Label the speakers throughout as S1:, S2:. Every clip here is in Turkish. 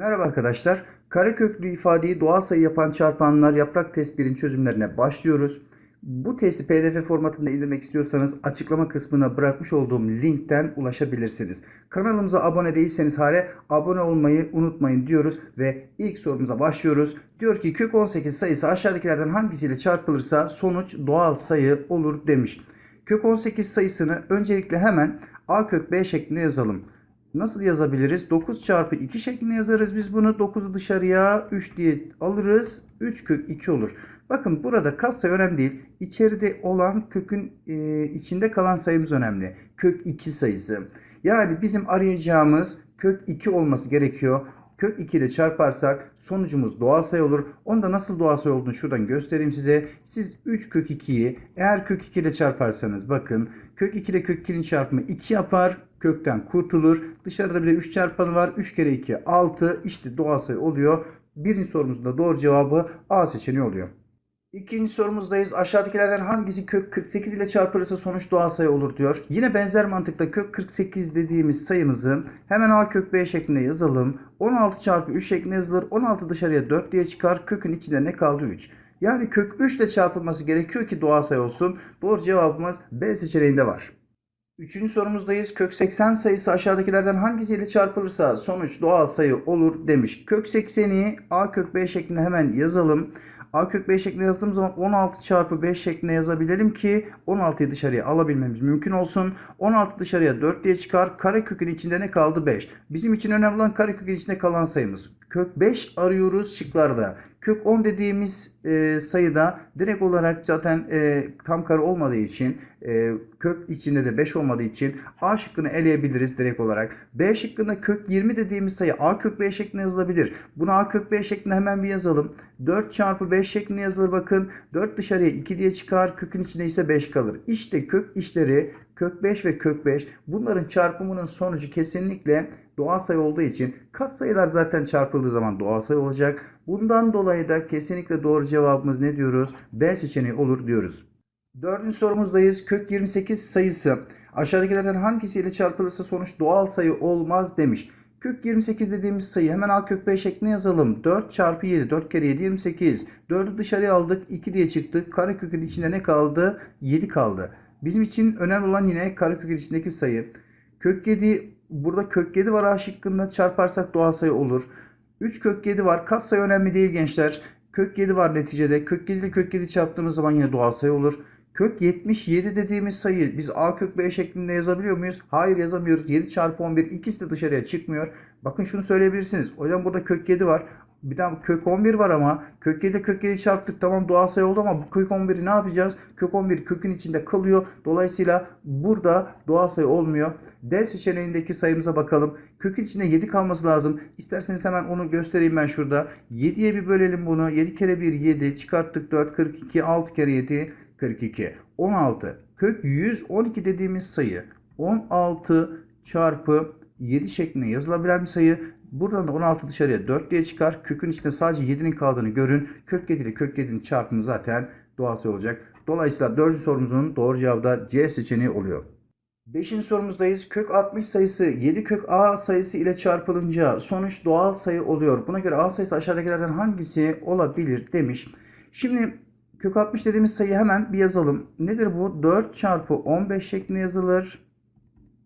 S1: Merhaba arkadaşlar. Kareköklü ifadeyi doğal sayı yapan çarpanlar yaprak test 1'in çözümlerine başlıyoruz. Bu testi pdf formatında indirmek istiyorsanız açıklama kısmına bırakmış olduğum linkten ulaşabilirsiniz. Kanalımıza abone değilseniz hala abone olmayı unutmayın diyoruz ve ilk sorumuza başlıyoruz. Diyor ki kök 18 sayısı aşağıdakilerden hangisiyle çarpılırsa sonuç doğal sayı olur demiş. Kök 18 sayısını öncelikle hemen a kök b şeklinde yazalım. Nasıl yazabiliriz? 9 çarpı 2 şeklinde yazarız biz bunu. 9'u dışarıya 3 diye alırız. 3 kök 2 olur. Bakın burada katsayı önemli değil. İçeride olan kökün e, içinde kalan sayımız önemli. Kök 2 sayısı. Yani bizim arayacağımız kök 2 olması gerekiyor. Kök 2 ile çarparsak sonucumuz doğal sayı olur. Onu da nasıl doğal sayı olduğunu şuradan göstereyim size. Siz 3 kök 2'yi eğer kök 2 ile çarparsanız bakın kök 2 ile kök 2'nin çarpımı 2 yapar. Kökten kurtulur. Dışarıda bir de 3 çarpanı var. 3 kere 2 6. İşte doğal sayı oluyor. Birinci sorumuzun da doğru cevabı A seçeneği oluyor. İkinci sorumuzdayız. Aşağıdakilerden hangisi kök 48 ile çarpılırsa sonuç doğal sayı olur diyor. Yine benzer mantıkta kök 48 dediğimiz sayımızı hemen a kök b şeklinde yazalım. 16 çarpı 3 şeklinde yazılır. 16 dışarıya 4 diye çıkar. Kökün içinde ne kaldı? 3. Yani kök 3 ile çarpılması gerekiyor ki doğal sayı olsun. Doğru cevabımız B seçeneğinde var. Üçüncü sorumuzdayız. Kök 80 sayısı aşağıdakilerden hangisiyle çarpılırsa sonuç doğal sayı olur demiş. Kök 80'i a kök b şeklinde hemen yazalım. A kök b şeklinde yazdığımız zaman 16 çarpı 5 şeklinde yazabilelim ki 16'yı dışarıya alabilmemiz mümkün olsun. 16 dışarıya 4 diye çıkar. Karekökün içinde ne kaldı? 5. Bizim için önemli olan karekökün içinde kalan sayımız. Kök 5 arıyoruz şıklarda. Kök 10 dediğimiz e, sayıda direkt olarak zaten e, tam kare olmadığı için e, kök içinde de 5 olmadığı için A şıkkını eleyebiliriz direkt olarak. B şıkkında kök 20 dediğimiz sayı A kök B şeklinde yazılabilir. Bunu A kök B şeklinde hemen bir yazalım. 4 çarpı 5 şeklinde yazılır bakın. 4 dışarıya 2 diye çıkar. Kökün içinde ise 5 kalır. İşte kök işleri kök 5 ve kök 5 bunların çarpımının sonucu kesinlikle doğal sayı olduğu için katsayılar zaten çarpıldığı zaman doğal sayı olacak. Bundan dolayı da kesinlikle doğru cevabımız ne diyoruz? B seçeneği olur diyoruz. Dördüncü sorumuzdayız. Kök 28 sayısı aşağıdakilerden hangisiyle çarpılırsa sonuç doğal sayı olmaz demiş. Kök 28 dediğimiz sayı hemen a kök b şeklinde yazalım. 4 çarpı 7. 4 kere 7 28. 4'ü dışarıya aldık. 2 diye çıktık. Karekökün içinde ne kaldı? 7 kaldı. Bizim için önemli olan yine karekökün içindeki sayı. Kök 7 burada kök 7 var a şıkkında çarparsak doğal sayı olur. 3 kök 7 var. Kat sayı önemli değil gençler. Kök 7 var neticede. Kök 7 ile kök 7 çarptığımız zaman yine doğal sayı olur. Kök 77 dediğimiz sayı biz a kök b şeklinde yazabiliyor muyuz? Hayır yazamıyoruz. 7 çarpı 11 ikisi de dışarıya çıkmıyor. Bakın şunu söyleyebilirsiniz. O yüzden burada kök 7 var. Bir daha kök 11 var ama kök 7 kök 7 çarptık tamam doğal sayı oldu ama bu kök 11'i ne yapacağız? Kök 11 kökün içinde kalıyor. Dolayısıyla burada doğal sayı olmuyor. D seçeneğindeki sayımıza bakalım. Kökün içinde 7 kalması lazım. İsterseniz hemen onu göstereyim ben şurada. 7'ye bir bölelim bunu. 7 kere 1 7 çıkarttık 4 42 6 kere 7 42 16 kök 112 dediğimiz sayı 16 çarpı 7 şeklinde yazılabilen bir sayı. Buradan da 16 dışarıya 4 diye çıkar. Kökün içinde sadece 7'nin kaldığını görün. Kök 7 ile kök 7'nin çarpımı zaten doğal sayı olacak. Dolayısıyla 4. sorumuzun doğru cevabı da C seçeneği oluyor. 5. sorumuzdayız. Kök 60 sayısı 7 kök A sayısı ile çarpılınca sonuç doğal sayı oluyor. Buna göre A sayısı aşağıdakilerden hangisi olabilir demiş. Şimdi kök 60 dediğimiz sayıyı hemen bir yazalım. Nedir bu? 4 çarpı 15 şeklinde yazılır.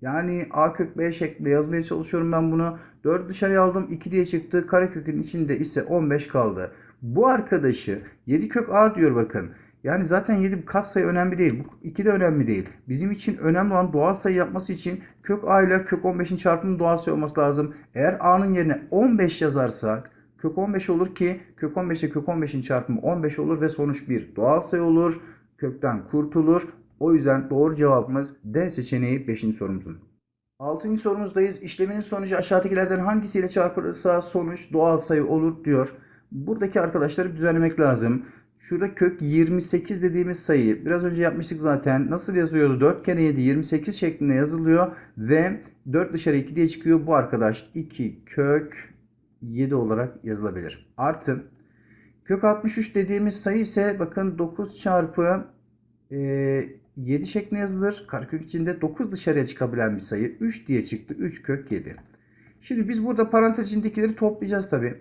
S1: Yani a kök b şeklinde yazmaya çalışıyorum ben bunu. 4 dışarıya aldım 2 diye çıktı. Karekökün içinde ise 15 kaldı. Bu arkadaşı 7 kök a diyor bakın. Yani zaten 7 katsayı önemli değil. Bu 2 de önemli değil. Bizim için önemli olan doğal sayı yapması için kök a ile kök 15'in çarpımının doğal sayı olması lazım. Eğer a'nın yerine 15 yazarsak kök 15 olur ki kök 15 ile kök 15'in çarpımı 15 olur ve sonuç 1 doğal sayı olur. Kökten kurtulur. O yüzden doğru cevabımız D seçeneği 5. sorumuzun. 6. sorumuzdayız. İşleminin sonucu aşağıdakilerden hangisiyle çarpılırsa sonuç doğal sayı olur diyor. Buradaki arkadaşları düzenlemek lazım. Şurada kök 28 dediğimiz sayı biraz önce yapmıştık zaten. Nasıl yazıyordu? 4 kere 7 28 şeklinde yazılıyor ve 4 dışarı 2 diye çıkıyor. Bu arkadaş 2 kök 7 olarak yazılabilir. Artı kök 63 dediğimiz sayı ise bakın 9 çarpı 7 şeklinde yazılır. Karekök içinde 9 dışarıya çıkabilen bir sayı. 3 diye çıktı. 3 kök 7. Şimdi biz burada parantez içindekileri toplayacağız tabi.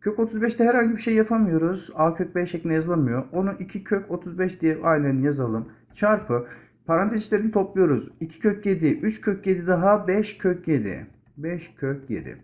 S1: Kök 35'te herhangi bir şey yapamıyoruz. A kök B şeklinde yazılamıyor. Onu 2 kök 35 diye aynen yazalım. Çarpı parantez topluyoruz. 2 kök 7, 3 kök 7 daha 5 kök 7. 5 kök 7.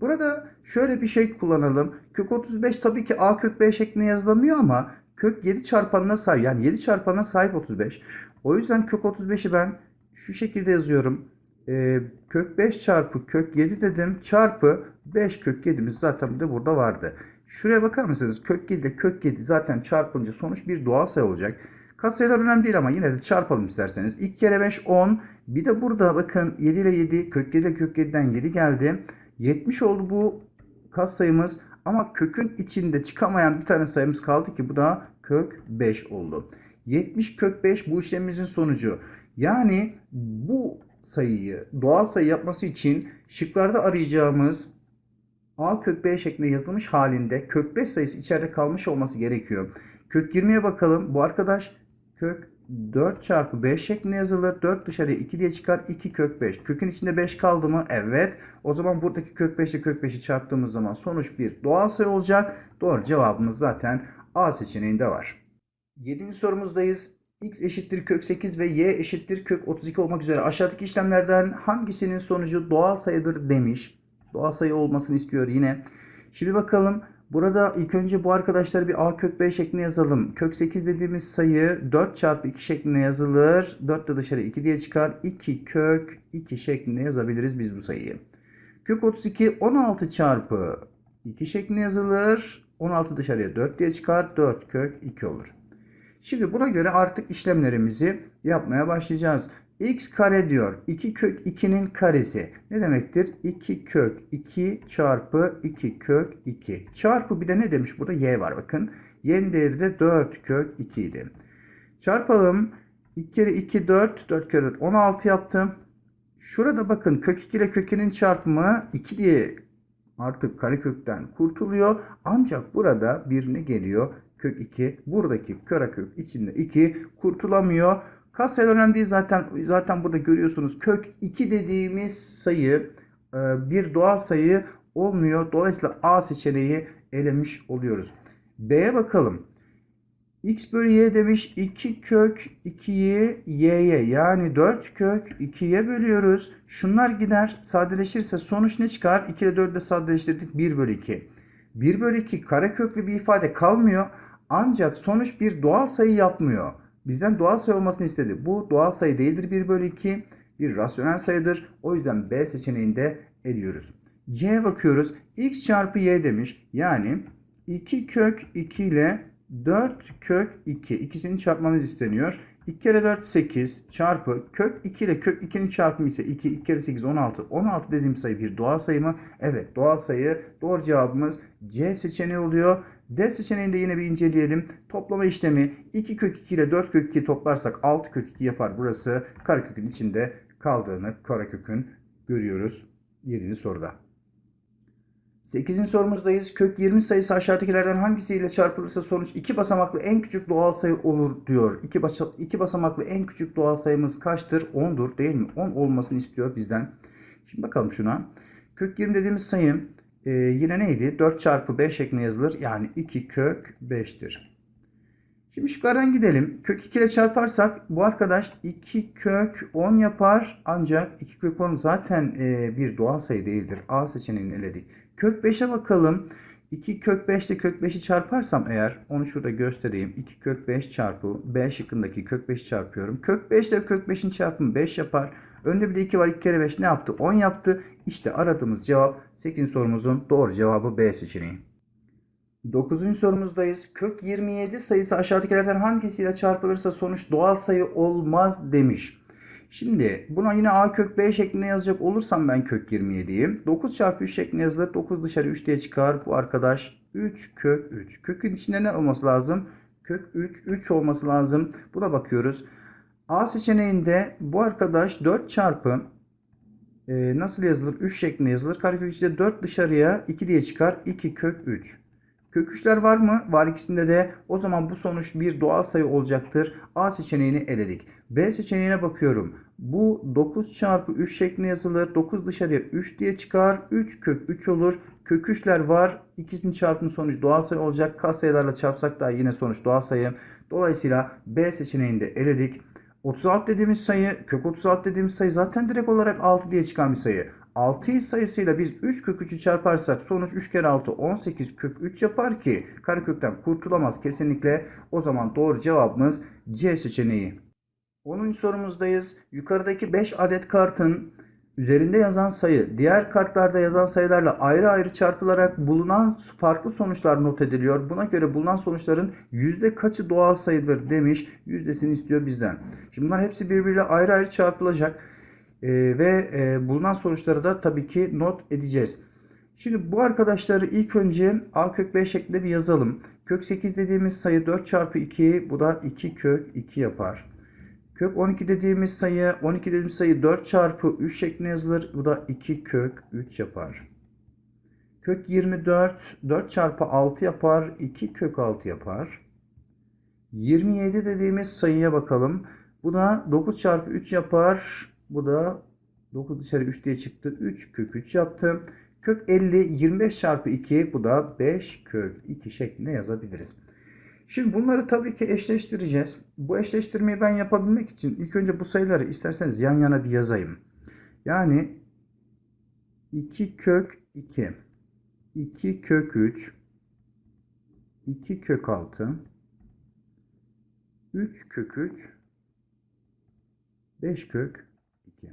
S1: Burada şöyle bir şey kullanalım. Kök 35 tabii ki A kök B şeklinde yazılamıyor ama kök 7 çarpanına sahip. Yani 7 çarpanına sahip 35. O yüzden kök 35'i ben şu şekilde yazıyorum. Ee, kök 5 çarpı kök 7 dedim. Çarpı 5 kök 7'miz zaten de burada vardı. Şuraya bakar mısınız? Kök 7 ile kök 7 zaten çarpınca sonuç bir doğal sayı olacak. Katsayılar önemli değil ama yine de çarpalım isterseniz. 2 kere 5 10. Bir de burada bakın 7 ile 7 kök 7 ile kök 7'den 7 geldi. 70 oldu bu katsayımız ama kökün içinde çıkamayan bir tane sayımız kaldı ki bu da kök 5 oldu. 70 kök 5 bu işlemimizin sonucu. Yani bu sayıyı doğal sayı yapması için şıklarda arayacağımız a kök b şeklinde yazılmış halinde kök 5 sayısı içeride kalmış olması gerekiyor. Kök 20'ye bakalım. Bu arkadaş kök 4 çarpı 5 şeklinde yazılır. 4 dışarıya 2 diye çıkar. 2 kök 5. Kökün içinde 5 kaldı mı? Evet. O zaman buradaki kök 5 ile kök 5'i çarptığımız zaman sonuç bir doğal sayı olacak. Doğru cevabımız zaten A seçeneğinde var. 7. sorumuzdayız. x eşittir kök 8 ve y eşittir kök 32 olmak üzere aşağıdaki işlemlerden hangisinin sonucu doğal sayıdır demiş. Doğal sayı olmasını istiyor yine. Şimdi bakalım. Burada ilk önce bu arkadaşları bir a kök b şeklinde yazalım. Kök 8 dediğimiz sayı 4 çarpı 2 şeklinde yazılır. 4 de dışarı 2 diye çıkar. 2 kök 2 şeklinde yazabiliriz biz bu sayıyı. Kök 32 16 çarpı 2 şeklinde yazılır. 16 dışarıya 4 diye çıkar. 4 kök 2 olur. Şimdi buna göre artık işlemlerimizi yapmaya başlayacağız. x kare diyor. 2 kök 2'nin karesi. Ne demektir? 2 kök 2 çarpı 2 kök 2. Çarpı bir de ne demiş burada? y var bakın. y'nin değeri de 4 kök 2 idi. Çarpalım. 2 kere 2 4. 4 kere 4 16 yaptım. Şurada bakın kök 2 ile kök 2'nin çarpımı 2 diye artık karekökten kurtuluyor. Ancak burada bir ne geliyor? Kök 2. Buradaki karekök içinde 2 kurtulamıyor. Katsayı önemli değil zaten. Zaten burada görüyorsunuz kök 2 dediğimiz sayı e, bir doğal sayı olmuyor. Dolayısıyla A seçeneği elemiş oluyoruz. B'ye bakalım. X bölü y demiş 2 kök 2'yi y'ye yani 4 kök 2'ye bölüyoruz. Şunlar gider sadeleşirse sonuç ne çıkar? 2 ile 4'ü de sadeleştirdik 1 bölü 2. 1 bölü 2 kareköklü bir ifade kalmıyor. Ancak sonuç bir doğal sayı yapmıyor. Bizden doğal sayı olmasını istedi. Bu doğal sayı değildir 1 bölü 2. Bir rasyonel sayıdır. O yüzden B seçeneğinde eliyoruz. C'ye bakıyoruz. X çarpı y demiş. Yani 2 kök 2 ile 4 kök 2. İkisini çarpmamız isteniyor. 2 kere 4 8 çarpı kök 2 ile kök 2'nin çarpımı ise 2. 2 kere 8 16. 16 dediğim sayı bir doğal sayı mı? Evet doğal sayı. Doğru cevabımız C seçeneği oluyor. D seçeneğinde yine bir inceleyelim. Toplama işlemi 2 kök 2 ile 4 kök 2 toplarsak 6 kök 2 yapar. Burası karekökün içinde kaldığını karekökün görüyoruz 7. soruda. 8. sorumuzdayız. Kök 20 sayısı aşağıdakilerden hangisiyle çarpılırsa sonuç 2 basamaklı en küçük doğal sayı olur diyor. 2 basa iki basamaklı en küçük doğal sayımız kaçtır? 10'dur değil mi? 10 olmasını istiyor bizden. Şimdi bakalım şuna. Kök 20 dediğimiz sayı e, yine neydi? 4 çarpı 5 şeklinde yazılır. Yani 2 kök 5'tir. Şimdi şıklardan gidelim. Kök 2 ile çarparsak bu arkadaş 2 kök 10 yapar. Ancak 2 kök 10 zaten e, bir doğal sayı değildir. A seçeneğini eledik. Kök 5'e bakalım. 2 kök 5 ile kök 5'i çarparsam eğer onu şurada göstereyim. 2 kök 5 çarpı B şıkkındaki kök 5'i çarpıyorum. Kök 5 ile kök 5'in çarpımı 5 yapar. Önde bir de 2 var. 2 kere 5 ne yaptı? 10 yaptı. İşte aradığımız cevap 8. sorumuzun doğru cevabı B seçeneği. 9. sorumuzdayız. Kök 27 sayısı aşağıdakilerden hangisiyle çarpılırsa sonuç doğal sayı olmaz demiş. Şimdi buna yine a kök b şeklinde yazacak olursam ben kök 27'yi 9 çarpı 3 şeklinde yazılır. 9 dışarı 3 diye çıkar. Bu arkadaş 3 kök 3. Kökün içinde ne olması lazım? Kök 3 3 olması lazım. Buna bakıyoruz. A seçeneğinde bu arkadaş 4 çarpı e, nasıl yazılır? 3 şeklinde yazılır. Karekök içinde 4 dışarıya 2 diye çıkar. 2 kök 3. Kök üçler var mı? Var ikisinde de. O zaman bu sonuç bir doğal sayı olacaktır. A seçeneğini eledik. B seçeneğine bakıyorum. Bu 9 çarpı 3 şeklinde yazılır. 9 dışarıya 3 diye çıkar. 3 kök 3 olur. Kök üçler var. İkisinin çarpımı sonuç doğal sayı olacak. Kas sayılarla çarpsak da yine sonuç doğal sayı. Dolayısıyla B seçeneğini de eledik. 36 dediğimiz sayı, kök 36 dediğimiz sayı zaten direkt olarak 6 diye çıkan bir sayı. 6 sayısıyla biz 3 kök 3'ü çarparsak sonuç 3 kere 6 18 kök 3 yapar ki karekökten kurtulamaz kesinlikle. O zaman doğru cevabımız C seçeneği. 10. sorumuzdayız. Yukarıdaki 5 adet kartın üzerinde yazan sayı diğer kartlarda yazan sayılarla ayrı ayrı çarpılarak bulunan farklı sonuçlar not ediliyor. Buna göre bulunan sonuçların yüzde kaçı doğal sayıdır demiş. Yüzdesini istiyor bizden. Şimdi bunlar hepsi birbiriyle ayrı ayrı çarpılacak. Ee, ve e, bulunan sonuçları da tabii ki not edeceğiz. Şimdi bu arkadaşları ilk önce a kök 5 şeklinde bir yazalım. Kök 8 dediğimiz sayı 4 çarpı 2 bu da 2 kök 2 yapar. Kök 12 dediğimiz sayı 12 dediğimiz sayı 4 çarpı 3 şeklinde yazılır. Bu da 2 kök 3 yapar. Kök 24 4 çarpı 6 yapar. 2 kök 6 yapar. 27 dediğimiz sayıya bakalım. Bu da 9 çarpı 3 yapar. Bu da 9 dışarı 3 diye çıktı. 3 kök 3 yaptı. Kök 50 25 çarpı 2 bu da 5 kök 2 şeklinde yazabiliriz. Şimdi bunları tabii ki eşleştireceğiz. Bu eşleştirmeyi ben yapabilmek için ilk önce bu sayıları isterseniz yan yana bir yazayım. Yani 2 kök 2 2 kök 3 2 kök 6 3 kök 3 5 kök 2.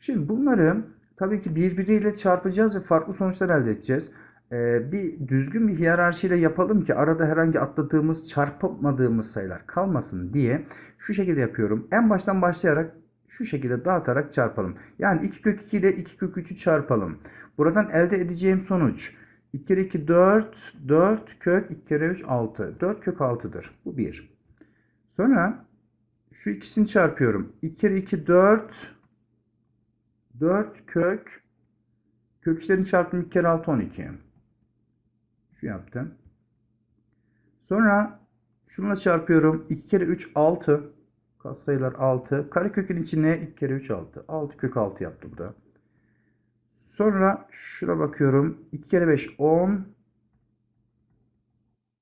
S1: Şimdi bunları tabii ki birbiriyle çarpacağız ve farklı sonuçlar elde edeceğiz. Ee, bir düzgün bir hiyerarşiyle yapalım ki arada herhangi atladığımız, çarpamadığımız sayılar kalmasın diye şu şekilde yapıyorum. En baştan başlayarak şu şekilde dağıtarak çarpalım. Yani 2 kök 2 ile 2 kök 3'ü çarpalım. Buradan elde edeceğim sonuç 2 kere 2 4, 4 kök 2 kere 3 6. 4 kök 6'dır. Bu 1. Sonra şu ikisini çarpıyorum. 2 kere 2 4, 4 kök kök içlerin çarpımı 2 kere 6 12. Şu yaptım. Sonra şununla çarpıyorum. 2 kere 3 6. Katsayılar 6. Karekökün içine 2 kere 3 6. 6 kök 6 yaptı bu. Sonra şuna bakıyorum. 2 kere 5 10.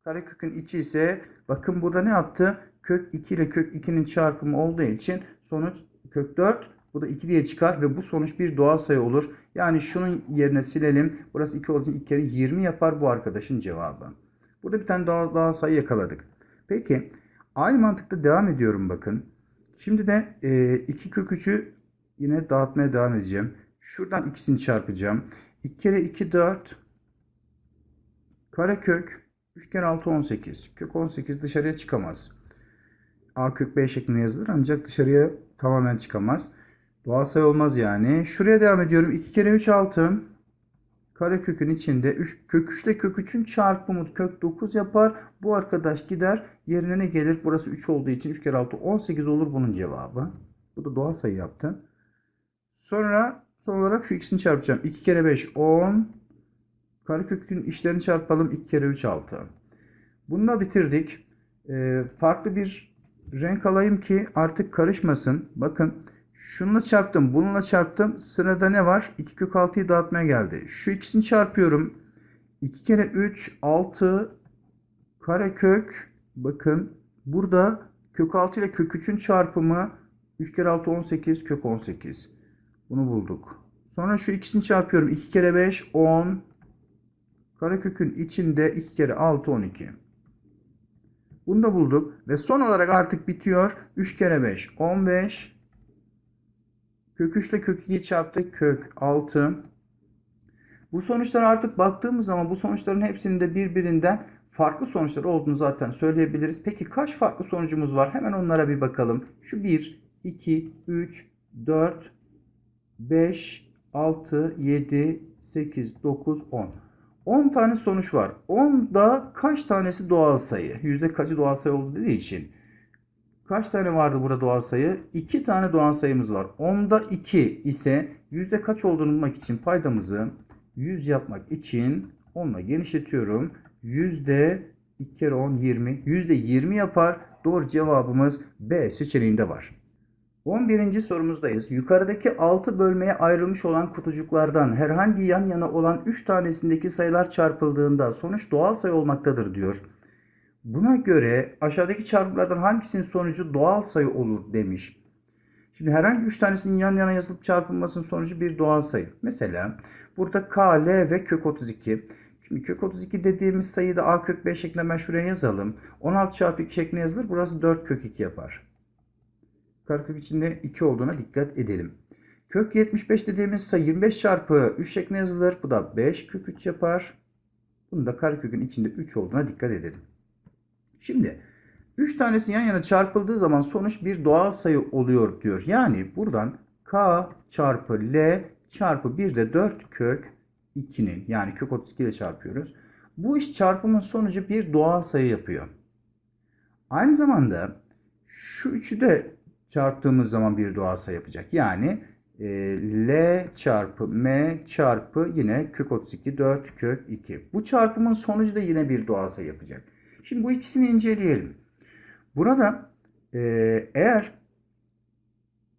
S1: Karekökün içi ise bakın burada ne yaptı? Kök 2 ile kök 2'nin çarpımı olduğu için sonuç kök 4. Bu da 2 diye çıkar ve bu sonuç bir doğal sayı olur. Yani şunun yerine silelim. Burası 2 olduğu için 2 kere 20 yapar bu arkadaşın cevabı. Burada bir tane daha, daha sayı yakaladık. Peki aynı mantıkta devam ediyorum bakın. Şimdi de 2 e, kök 3'ü yine dağıtmaya devam edeceğim. Şuradan ikisini çarpacağım. 2 kere 2 4 karekök 3 kere 6 18. Kök 18 dışarıya çıkamaz. A kök B şeklinde yazılır ancak dışarıya tamamen çıkamaz. Doğal sayı olmaz yani. Şuraya devam ediyorum. 2 kere 3 6. Karekökün içinde 3, kök 3 ile kök 3'ün çarpımı kök 9 yapar. Bu arkadaş gider. Yerine ne gelir? Burası 3 olduğu için 3 kere 6 18 olur bunun cevabı. Bu da doğal sayı yaptı. Sonra son olarak şu ikisini çarpacağım. 2 kere 5 10. Karekökün içlerini çarpalım. 2 kere 3 6. Bununla bitirdik. Ee, farklı bir renk alayım ki artık karışmasın. Bakın. Şununla çarptım. Bununla çarptım. Sırada ne var? 2 kök 6'yı dağıtmaya geldi. Şu ikisini çarpıyorum. 2 kere 3 6 karekök bakın burada kök 6 ile kök 3'ün çarpımı 3 kere 6 18 kök 18. Bunu bulduk. Sonra şu ikisini çarpıyorum. 2 kere 5 10 karekökün içinde 2 kere 6 12. Bunu da bulduk. Ve son olarak artık bitiyor. 3 kere 5 15 Kök 3 ile kök 2'yi çarptık. Kök 6. Bu sonuçlar artık baktığımız zaman bu sonuçların hepsinde birbirinden farklı sonuçlar olduğunu zaten söyleyebiliriz. Peki kaç farklı sonucumuz var? Hemen onlara bir bakalım. Şu 1, 2, 3, 4, 5, 6, 7, 8, 9, 10. 10 tane sonuç var. 10'da kaç tanesi doğal sayı? Yüzde kaçı doğal sayı olduğu için. Kaç tane vardı burada doğal sayı? 2 tane doğal sayımız var. 10'da 2 ise yüzde kaç olduğunu bulmak için paydamızı 100 yapmak için 10'la genişletiyorum. yüzde 2 kere 10 20. Yüzde 20 yapar. Doğru cevabımız B seçeneğinde var. 11. sorumuzdayız. Yukarıdaki 6 bölmeye ayrılmış olan kutucuklardan herhangi yan yana olan 3 tanesindeki sayılar çarpıldığında sonuç doğal sayı olmaktadır diyor. Buna göre aşağıdaki çarpımlardan hangisinin sonucu doğal sayı olur demiş. Şimdi herhangi 3 tanesinin yan yana yazılıp çarpılmasının sonucu bir doğal sayı. Mesela burada K, L ve kök 32. Şimdi kök 32 dediğimiz sayıyı da A kök 5 şeklinde ben şuraya yazalım. 16 çarpı 2 şeklinde yazılır. Burası 4 kök 2 yapar. Karekök içinde 2 olduğuna dikkat edelim. Kök 75 dediğimiz sayı 25 çarpı 3 şeklinde yazılır. Bu da 5 kök 3 yapar. Bunu da karekökün içinde 3 olduğuna dikkat edelim. Şimdi 3 tanesi yan yana çarpıldığı zaman sonuç bir doğal sayı oluyor diyor. Yani buradan k çarpı l çarpı 1 de 4 kök 2'nin yani kök 32 ile çarpıyoruz. Bu iş çarpımın sonucu bir doğal sayı yapıyor. Aynı zamanda şu üçü de çarptığımız zaman bir doğal sayı yapacak. Yani e, L çarpı M çarpı yine kök 32 4 kök 2. Bu çarpımın sonucu da yine bir doğal sayı yapacak. Şimdi bu ikisini inceleyelim. Burada e, eğer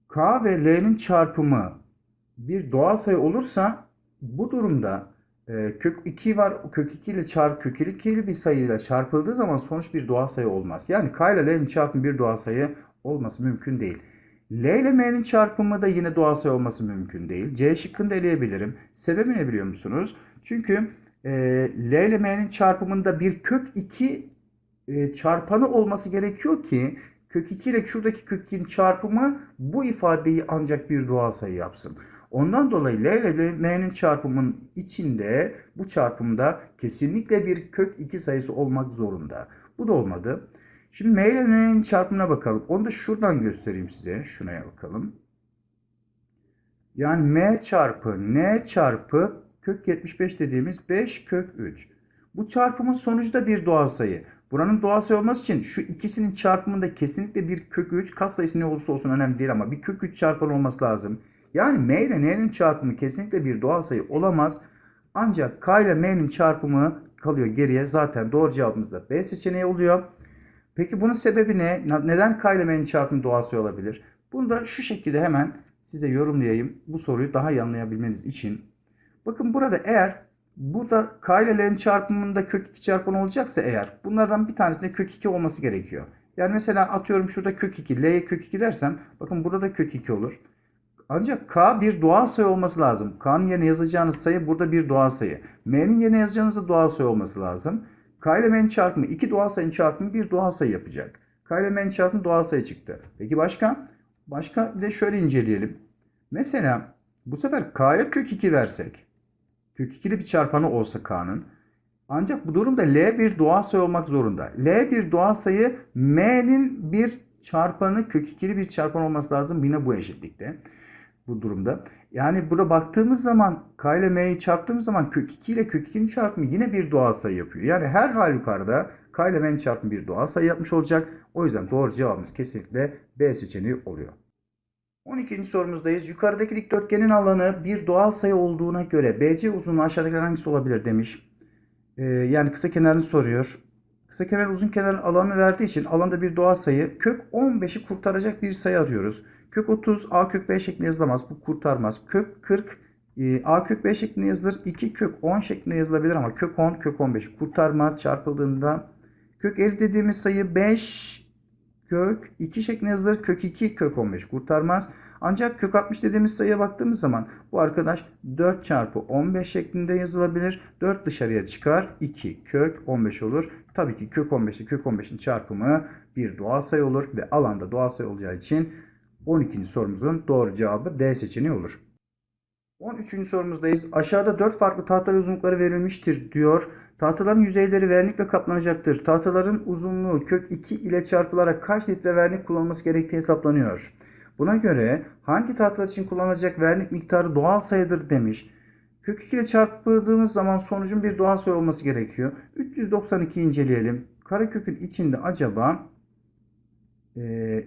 S1: K ve L'nin çarpımı bir doğal sayı olursa bu durumda e, kök 2 var. Kök 2 ile çarp kök 2 ile bir sayıyla çarpıldığı zaman sonuç bir doğal sayı olmaz. Yani K ile L'nin çarpımı bir doğal sayı olması mümkün değil. L ile M'nin çarpımı da yine doğal sayı olması mümkün değil. C şıkkını da eleyebilirim. Sebebi ne biliyor musunuz? Çünkü L ile M'nin çarpımında bir kök 2 e, çarpanı olması gerekiyor ki kök 2 ile şuradaki kök 2'nin çarpımı bu ifadeyi ancak bir doğal sayı yapsın. Ondan dolayı L ile M'nin çarpımının içinde bu çarpımda kesinlikle bir kök 2 sayısı olmak zorunda. Bu da olmadı. Şimdi M ile N'nin çarpımına bakalım. Onu da şuradan göstereyim size. Şuna bakalım. Yani M çarpı N çarpı kök 75 dediğimiz 5 kök 3. Bu çarpımın sonucu da bir doğal sayı. Buranın doğal sayı olması için şu ikisinin çarpımında kesinlikle bir kök 3 kas sayısı ne olursa olsun önemli değil ama bir kök 3 çarpanı olması lazım. Yani M ile N'nin çarpımı kesinlikle bir doğal sayı olamaz. Ancak K ile M'nin çarpımı kalıyor geriye. Zaten doğru cevabımız da B seçeneği oluyor. Peki bunun sebebi ne? Neden K ile M'nin çarpımı doğal sayı olabilir? Bunu da şu şekilde hemen size yorumlayayım. Bu soruyu daha iyi anlayabilmeniz için. Bakın burada eğer burada K ile L'nin çarpımında kök 2 çarpanı olacaksa eğer bunlardan bir tanesinde kök 2 olması gerekiyor. Yani mesela atıyorum şurada kök 2, L'ye kök 2 dersem bakın burada da kök 2 olur. Ancak K bir doğal sayı olması lazım. K'nın yerine yazacağınız sayı burada bir doğal sayı. M'nin yerine yazacağınız da doğal sayı olması lazım. K ile M'nin çarpımı iki doğal sayının çarpımı bir doğal sayı yapacak. K ile M'nin çarpımı doğal sayı çıktı. Peki başka? Başka bir de şöyle inceleyelim. Mesela bu sefer K'ya kök 2 versek. Kök 2'li bir çarpanı olsa K'nın. Ancak bu durumda L bir doğal sayı olmak zorunda. L bir doğal sayı M'nin bir çarpanı kök 2'li bir çarpan olması lazım yine bu eşitlikte. Bu durumda. Yani burada baktığımız zaman K ile M'yi çarptığımız zaman kök 2 ile kök 2'nin çarpımı yine bir doğal sayı yapıyor. Yani her halükarda K ile M'nin çarpımı bir doğal sayı yapmış olacak. O yüzden doğru cevabımız kesinlikle B seçeneği oluyor. 12. sorumuzdayız. Yukarıdaki dikdörtgenin alanı bir doğal sayı olduğuna göre BC uzunluğu aşağıdakilerden hangisi olabilir demiş. Ee, yani kısa kenarını soruyor. Kısa kenar uzun kenar alanı verdiği için alanda bir doğal sayı kök 15'i kurtaracak bir sayı arıyoruz. Kök 30 a kök 5 şeklinde yazılamaz. Bu kurtarmaz. Kök 40 e, a kök 5 şeklinde yazılır. 2 kök 10 şeklinde yazılabilir ama kök 10 kök 15 kurtarmaz çarpıldığında. Kök 50 dediğimiz sayı 5 kök 2 şeklinde yazılır. Kök 2 kök 15 kurtarmaz. Ancak kök 60 dediğimiz sayıya baktığımız zaman bu arkadaş 4 çarpı 15 şeklinde yazılabilir. 4 dışarıya çıkar. 2 kök 15 olur. Tabii ki kök 15 ile kök 15'in çarpımı bir doğal sayı olur ve alanda doğal sayı olacağı için 12. sorumuzun doğru cevabı D seçeneği olur. 13. sorumuzdayız. Aşağıda 4 farklı tahta uzunlukları verilmiştir diyor. Tahtaların yüzeyleri vernikle kaplanacaktır. Tahtaların uzunluğu kök 2 ile çarpılarak kaç litre vernik kullanılması gerektiği hesaplanıyor. Buna göre hangi tahtalar için kullanılacak vernik miktarı doğal sayıdır demiş. Kök 2 ile çarpıldığımız zaman sonucun bir doğal sayı olması gerekiyor. 392 inceleyelim. Karekökün içinde acaba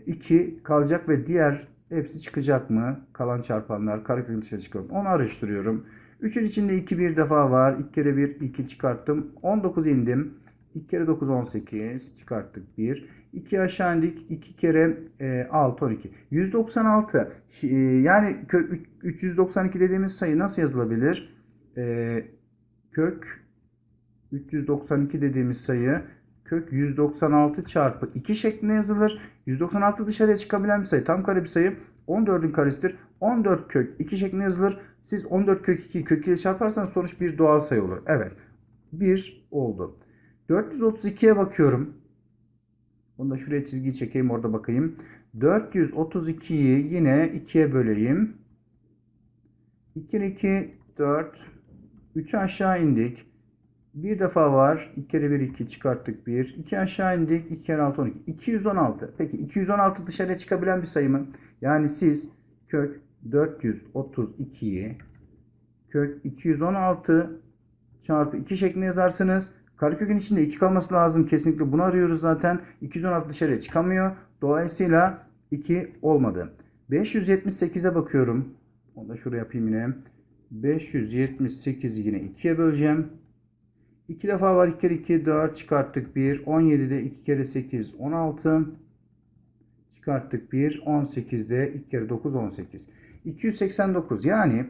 S1: 2 kalacak ve diğer hepsi çıkacak mı? Kalan çarpanlar karekökün dışına çıkıyor. Onu araştırıyorum. 3'ün içinde 2 bir defa var. 2 kere 1 2 çıkarttım. 19 indim. 2 kere 9 18 çıkarttık 1. 2 aşağı indik. 2 kere e, 6 12. 196 Şi- e, yani kök 392 dediğimiz sayı nasıl yazılabilir? E, kök 392 dediğimiz sayı kök 196 çarpı 2 şeklinde yazılır. 196 dışarıya çıkabilen bir sayı. Tam kare bir sayı. 14'ün karesidir. 14 kök 2 şeklinde yazılır. Siz 14 kök 2 kök 2 ile çarparsanız sonuç bir doğal sayı olur. Evet. 1 oldu. 432'ye bakıyorum. Onu da şuraya çizgi çekeyim orada bakayım. 432'yi yine 2'ye böleyim. 2 kere 2 4 3 aşağı indik. Bir defa var. 2 kere 1 2 çıkarttık 1. 2 aşağı indik. 2 kere 6 12. 216. Peki 216 dışarıya çıkabilen bir sayı mı? Yani siz kök 432'yi kök 216 çarpı 2 şeklinde yazarsınız. Karekökün içinde 2 kalması lazım. Kesinlikle bunu arıyoruz zaten. 216 dışarıya çıkamıyor. Dolayısıyla 2 olmadı. 578'e bakıyorum. Onu da şuraya yapayım yine. 578'i yine 2'ye böleceğim. 2 defa var. 2 kere 2 4 çıkarttık 1. 17'de 2 kere 8 16 çıkarttık 1. 18'de 2 kere 9 18. 289 yani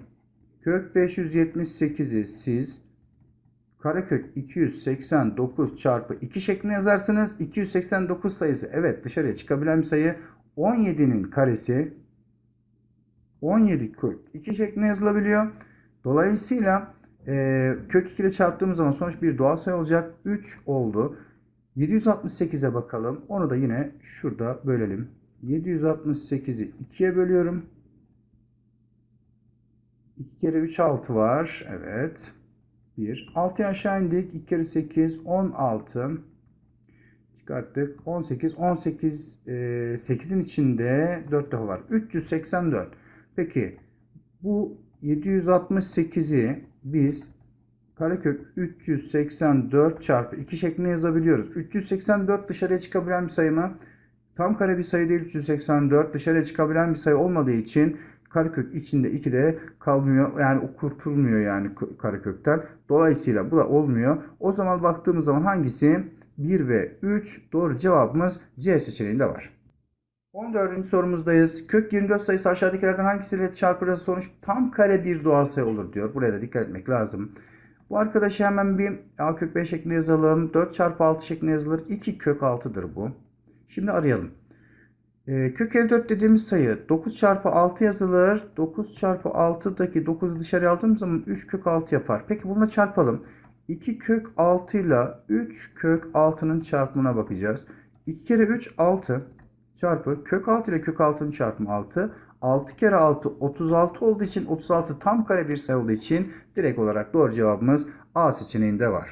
S1: kök 578'i siz karekök 289 çarpı 2 şeklinde yazarsınız. 289 sayısı evet dışarıya çıkabilen bir sayı. 17'nin karesi 17 kök 2 şeklinde yazılabiliyor. Dolayısıyla e, kök 2 ile çarptığımız zaman sonuç bir doğal sayı olacak. 3 oldu. 768'e bakalım. Onu da yine şurada bölelim. 768'i 2'ye bölüyorum. 2 kere 3 6 var. Evet. 1. 6'ya aşağı indik. 2 kere 8 16. Çıkarttık. 18. 18 e, 8'in içinde 4 daha var. 384. Peki bu 768'i biz karekök 384 çarpı 2 şeklinde yazabiliyoruz. 384 dışarıya çıkabilen bir sayı mı? Tam kare bir sayı değil 384. Dışarıya çıkabilen bir sayı olmadığı için karekök içinde 2 de kalmıyor. Yani kurtulmuyor yani karekökten. Dolayısıyla bu da olmuyor. O zaman baktığımız zaman hangisi? 1 ve 3 doğru cevabımız C seçeneğinde var. 14. sorumuzdayız. Kök 24 sayısı aşağıdakilerden hangisiyle çarpılırsa sonuç tam kare bir doğal sayı olur diyor. Buraya da dikkat etmek lazım. Bu arkadaşı hemen bir a kök 5 şeklinde yazalım. 4 çarpı 6 şeklinde yazılır. 2 kök 6'dır bu. Şimdi arayalım. Ee, kök 54 dediğimiz sayı 9 çarpı 6 yazılır. 9 çarpı 6'daki 9'u dışarıya aldığımız zaman 3 kök 6 yapar. Peki bununla çarpalım. 2 kök 6 ile 3 kök 6'nın çarpımına bakacağız. 2 kere 3 6 çarpı kök 6 ile kök 6'nın çarpımı 6. 6 kere 6 36 olduğu için 36 tam kare bir sayı olduğu için direkt olarak doğru cevabımız A seçeneğinde var.